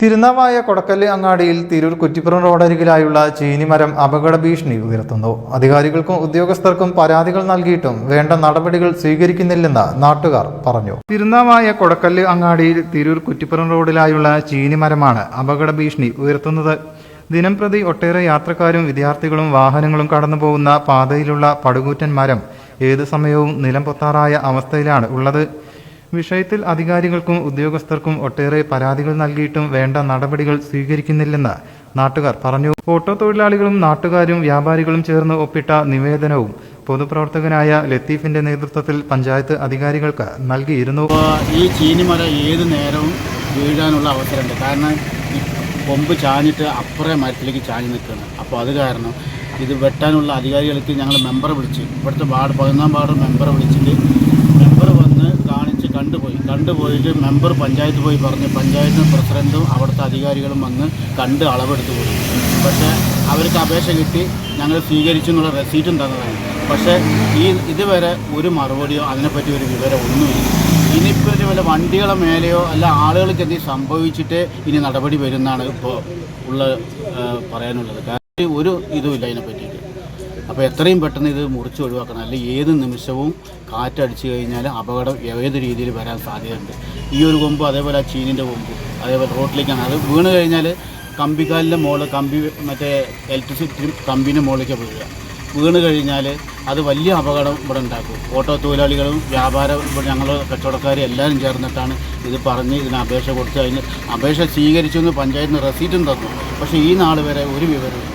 തിരുനാവായ കൊടക്കല്ല് അങ്ങാടിയിൽ തിരൂർ കുറ്റിപ്പുറം റോഡരികിലായുള്ള ചീനിമരം അപകട ഭീഷണി ഉയർത്തുന്നു. അധികാരികൾക്കും ഉദ്യോഗസ്ഥർക്കും പരാതികൾ നൽകിയിട്ടും വേണ്ട നടപടികൾ സ്വീകരിക്കുന്നില്ലെന്ന് നാട്ടുകാർ പറഞ്ഞു. തിരുനാവായ കൊടക്കല്ല് അങ്ങാടിയിൽ തിരൂർ കുറ്റിപ്പുറം റോഡിലായുള്ള ചീനിമരമാണ് അപകട ഭീഷണി ഉയർത്തുന്നത് ദിനംപ്രതി ഒട്ടേറെ യാത്രക്കാരും വിദ്യാർത്ഥികളും വാഹനങ്ങളും കടന്നുപോകുന്ന പാതയിലുള്ള പടുകൂറ്റൻ മരം ഏതു സമയവും നിലം പൊത്താറായ അവസ്ഥയിലാണ് ഉള്ളത്. വിഷയത്തിൽ അധികാരികൾക്കും ഉദ്യോഗസ്ഥർക്കും ഒട്ടേറെ പരാതികൾ നൽകിയിട്ടും വേണ്ട നടപടികൾ സ്വീകരിക്കുന്നില്ലെന്ന് നാട്ടുകാർ പറഞ്ഞു. ഓട്ടോ തൊഴിലാളികളും നാട്ടുകാരും വ്യാപാരികളും ചേർന്ന് ഒപ്പിട്ട നിവേദനവും പൊതുപ്രവർത്തകനായ ലത്തീഫിന്റെ നേതൃത്വത്തിൽ പഞ്ചായത്ത് അധികാരികൾക്ക് നൽകിയിരുന്നു. ഈ ചീനിമല ഏത് നേരവും വീഴാനുള്ള അവസരമുണ്ട്. കാരണം കൊമ്പ് ചാഞ്ഞിട്ട് അപ്പുറേ മരത്തിലേക്ക് ചാഞ്ഞ് നിൽക്കുകയാണ്. അപ്പോൾ അത് കാരണം ഇത് വെട്ടാനുള്ള അധികാരികൾക്ക് ഞങ്ങൾ മെമ്പറെ വിളിച്ച് ഇവിടുത്തെ വാർഡ് പതിനൊന്നാം വാർഡ് മെമ്പറെ വിളിച്ചിട്ട് മെമ്പർ വന്ന് കാണിച്ച് കണ്ടുപോയി കണ്ടുപോയിട്ട് മെമ്പർ പഞ്ചായത്ത് പോയി പറഞ്ഞ്. പഞ്ചായത്തും പ്രസിഡന്റും അവിടുത്തെ അധികാരികളും വന്ന് കണ്ട് അളവെടുത്ത് പോയി പക്ഷേ അവർക്ക് അപേക്ഷ കിട്ടി. ഞങ്ങൾ സ്വീകരിച്ചു എന്നുള്ള റെസീറ്റും തന്നതാണ്. പക്ഷേ ഈ ഇതുവരെ ഒരു മറുപടിയോ അതിനെപ്പറ്റി ഒരു വിവരം ഒന്നുമില്ല. ഇനിയിപ്പോൾ ഒരു വല്ല വണ്ടികളെ മേലെയോ അല്ല ആളുകൾക്ക് എന്തെങ്കിലും സംഭവിച്ചിട്ട് ഇനി നടപടി വരുന്നതാണ് ഇപ്പോൾ ഉള്ള പറയാനുള്ളത്. കാരണം ഒരു ഇതുമില്ല അതിനെ പറ്റിയിട്ട് അപ്പോൾ എത്രയും പെട്ടെന്ന് ഇത് മുറിച്ച് ഒഴിവാക്കണം. അല്ലെങ്കിൽ ഏത് നിമിഷവും കാറ്റടിച്ചു കഴിഞ്ഞാൽ അപകടം ഏത് രീതിയിൽ വരാൻ സാധ്യതയുണ്ട്. ഈ ഒരു കൊമ്പ് അതേപോലെ ആ ചീനിന്റെ കൊമ്പ് അതേപോലെ റോട്ടിലേക്കാണ്. അത് വീണ് കഴിഞ്ഞാൽ കമ്പിക്കാലിന്റെ മുകളിൽ കമ്പി മറ്റേ ഇലക്ട്രിസിറ്റി കമ്പിന്റെ മുകളിലേക്ക് വീഴുക. വീണ് കഴിഞ്ഞാൽ അത് വലിയ അപകടം ഇവിടെ ഉണ്ടാക്കും. ഓട്ടോ തൊഴിലാളികളും വ്യാപാര ഞങ്ങൾ കച്ചവടക്കാരും എല്ലാവരും ചേർന്നിട്ടാണ് ഇത് പറഞ്ഞ് ഇതിന് അപേക്ഷ കൊടുത്ത് അതിന് അപേക്ഷ സ്വീകരിച്ചു എന്ന് പഞ്ചായത്തിന് റെസീറ്റും തന്നു. പക്ഷേ ഈ നാൾ വരെ ഒരു വിവരവും